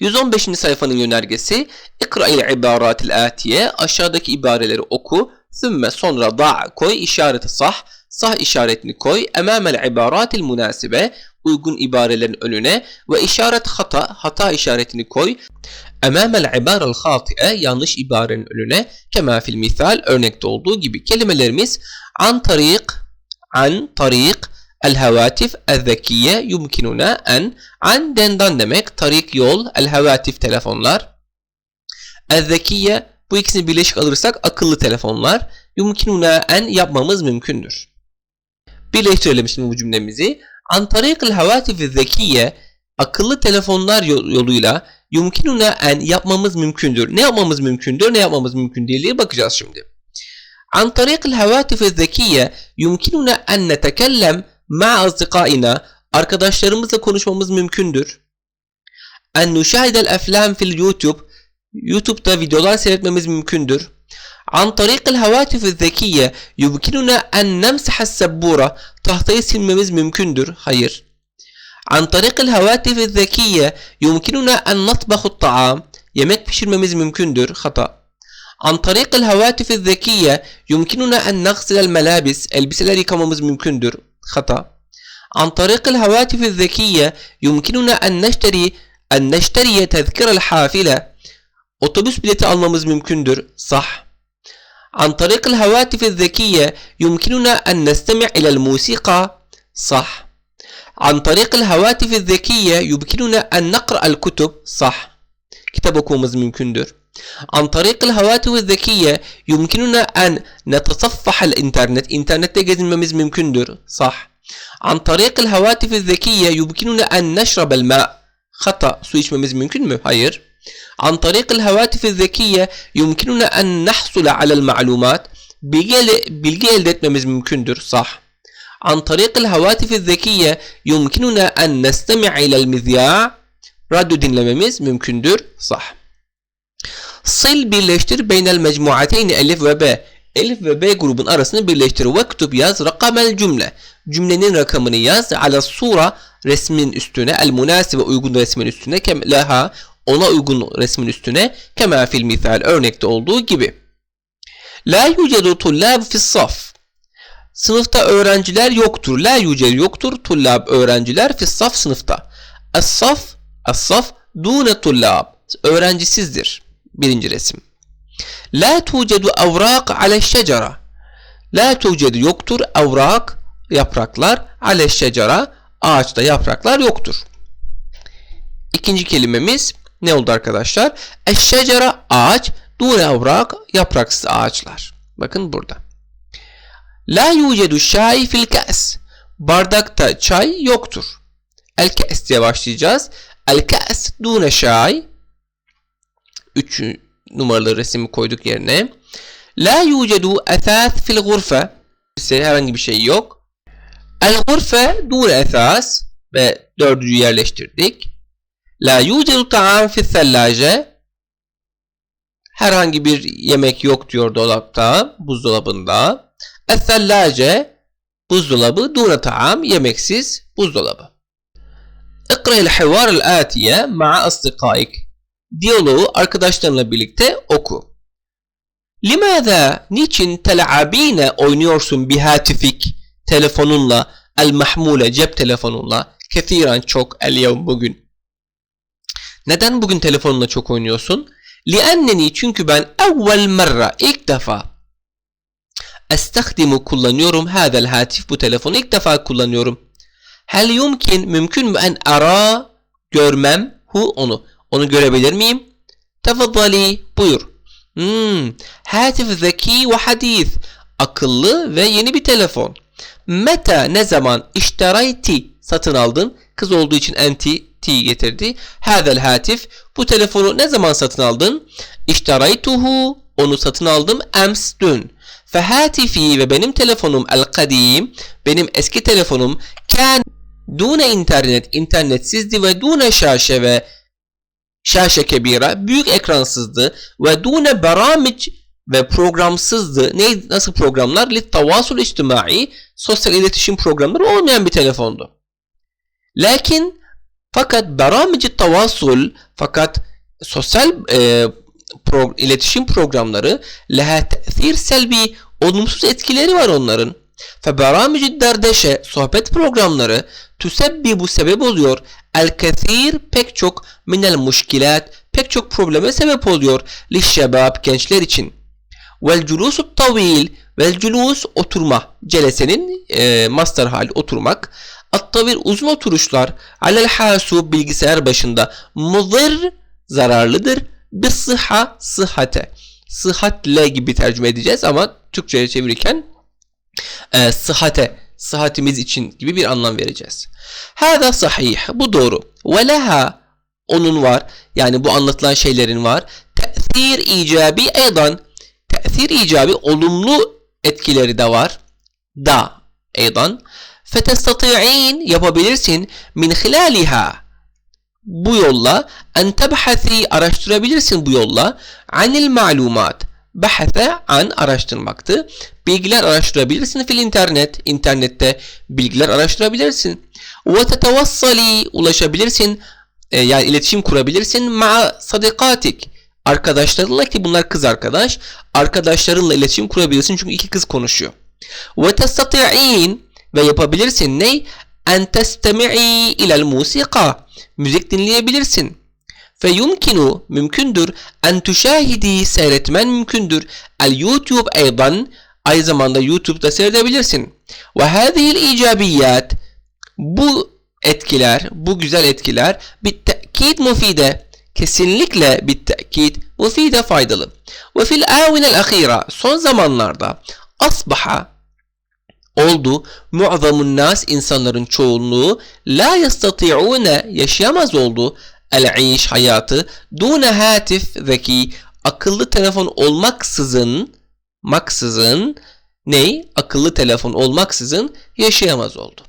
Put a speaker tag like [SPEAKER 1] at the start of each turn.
[SPEAKER 1] 115. sayfanın yönergesi İkra'il ibaratil atiye aşağıdaki ibareleri oku. Sümme sonra da' koy işareti sah. Sah işaretini koy. Emamel ibaratil münasibe uygun ibarelerin önüne ve işaret hata hata işaretini koy. Emamel ibarel hati'e yanlış ibarenin önüne kema fil misal örnekte olduğu gibi kelimelerimiz an tarik an tarik el havatif el zekiye yumkinuna en an dendan demek tarik yol el havatif telefonlar el zekiye bu ikisini birleşik alırsak akıllı telefonlar yumkinuna en yapmamız mümkündür. Birleştirelim şimdi bu cümlemizi. An tarikil havatif zekiye akıllı telefonlar yoluyla yumkinuna en yapmamız mümkündür. Ne yapmamız mümkündür, ne yapmamız mümkün değil diye bakacağız şimdi. An tarikil havatif zekiye yumkinuna en netekellem ma asdikaina arkadaşlarımızla konuşmamız mümkündür. En nuşahidel eflam fil YouTube YouTube'da videolar seyretmemiz mümkündür. An tarikil havatif zekiye yumkinuna en nemsaha sebbura tahtayı silmemiz mümkündür. Hayır. An tarikil havatif zekiye yumkinuna en natbahu ta'am yemek pişirmemiz mümkündür. Hata. An tarikil havatif zekiye yumkinuna en nagsilel melabis elbiseler yıkamamız mümkündür. خطأ. عن طريق الهواتف الذكية يمكننا أن نشتري أن نشتري تذكرة الحافلة. أوتوبيس بليت almamız mümkündür صح. عن طريق الهواتف الذكية يمكننا أن نستمع إلى الموسيقى صح. عن طريق الهواتف الذكية يمكننا أن نقرأ الكتب صح. كتابكم ممكن دور عن طريق الهواتف الذكية يمكننا أن نتصفح الإنترنت. إنترنت تجد ممز ممكندر صح. عن طريق الهواتف الذكية يمكننا أن نشرب الماء. خطأ. سويش ممز ممكن هاير. عن طريق الهواتف الذكية يمكننا أن نحصل على المعلومات بالجلد ممز ممكندر صح. عن طريق الهواتف الذكية يمكننا أن نستمع إلى المذياع. ردد لممز ممكندر صح. Sil birleştir beynel mecmuateyn elif ve b. Elif ve b grubun arasını birleştir. Vektub yaz rakamel cümle. Cümlenin rakamını yaz. Ala sura resmin üstüne. El münasibe uygun resmin üstüne. Kem leha ona uygun resmin üstüne kema fil misal örnekte olduğu gibi. La yucedu tullab fis saf. Sınıfta öğrenciler yoktur. La yuced yoktur. Tullab öğrenciler fis saf sınıfta. Es-saf es-saf dune tullab. Öğrencisizdir. Birinci resim. La tucedu avrak ale şecera. La tucedu yoktur. Avrak yapraklar ale şecera. Ağaçta yapraklar yoktur. İkinci kelimemiz ne oldu arkadaşlar? Eşşecera ağaç, dure avrak yapraksız ağaçlar. Bakın burada. La yucedu şai fil ka's. Bardakta çay yoktur. El ka's diye başlayacağız. El ka's dune şai. Üç numaralı resmi koyduk yerine. La yucedu esas fil gurfe. ise herhangi bir şey yok. El gurfe dure esas ve dördüncü yerleştirdik. La yucedu ta'am fi sellace. Herhangi bir yemek yok diyor dolapta, buzdolabında. Es-sellace buzdolabı, duna ta'am yemeksiz buzdolabı. İkra'il hivaril atiye ma'a asdikaik. Diyaloğu arkadaşlarınla birlikte oku. Limaza niçin tel'abine oynuyorsun bihatifik telefonunla el mahmule cep telefonunla kethiren çok el yevm bugün. Neden bugün telefonla çok oynuyorsun? Lianneni çünkü ben evvel merra ilk defa estahdimu kullanıyorum hadel hatif bu telefonu ilk defa kullanıyorum. Hel yumkin mümkün mü en ara görmem hu onu. Onu görebilir miyim? Tefaddali buyur. Hmm, hatif zeki ve hadis. Akıllı ve yeni bir telefon. Meta ne zaman işterayti satın aldın? Kız olduğu için enti ti getirdi. Hadel hatif. Bu telefonu ne zaman satın aldın? İşteraytuhu. Onu satın aldım ems dün. Fehatifi ve benim telefonum el kadim. Benim eski telefonum kan dune internet internetsizdi ve dune şaşe ve şaşe kebira büyük ekransızdı ve dune beramic ve programsızdı. Ne, nasıl programlar? Lit tavasul içtimai sosyal iletişim programları olmayan bir telefondu. Lakin fakat beramici tavasul fakat sosyal e, pro, iletişim programları leha tesir selbi olumsuz etkileri var onların. Feberamicid derdeşe sohbet programları tüsebbibu sebep oluyor. El kesir pek çok minel muşkilat pek çok probleme sebep oluyor. Lişşebab gençler için. Vel culusu tavil vel culus oturma. Celesenin e, master hali oturmak. Attavir uzun oturuşlar. Alel hasu bilgisayar başında. Muzır zararlıdır. Bir sıha sıhhate. Sıhhatle gibi tercüme edeceğiz ama Türkçe'ye çevirirken e, sıhhate, sıhhatimiz için gibi bir anlam vereceğiz. Hâzâ sahih. Bu doğru. Ve leha onun var. Yani bu anlatılan şeylerin var. Te'thir icabi eydan. Te'thir icabi olumlu etkileri de var. Da eydan. Fetestati'in yapabilirsin min hilaliha bu yolla en tebhasi araştırabilirsin bu yolla anil malumat bahse an araştırmaktı. Bilgiler araştırabilirsin fil internet. internette bilgiler araştırabilirsin. Ve tetevassali ulaşabilirsin. E, yani iletişim kurabilirsin. Ma sadikatik arkadaşlarınla ki bunlar kız arkadaş. Arkadaşlarınla iletişim kurabilirsin çünkü iki kız konuşuyor. Ve testati'in ve yapabilirsin ne? En testemi'i ilel musika. Müzik dinleyebilirsin. Fe mümkündür en tüşahidi seyretmen mümkündür. El YouTube eydan aynı zamanda YouTube'da seyredebilirsin. Ve hadihil icabiyat bu etkiler, bu güzel etkiler bir tekit mufide kesinlikle bir tekit mufide faydalı. Ve fil avinel ahira son zamanlarda asbaha oldu. Mu'zamun nas insanların çoğunluğu la yastati'une yaşayamaz oldu. El-iş hayatı dune hatif zeki akıllı telefon olmaksızın maksızın ney? Akıllı telefon olmaksızın yaşayamaz oldu.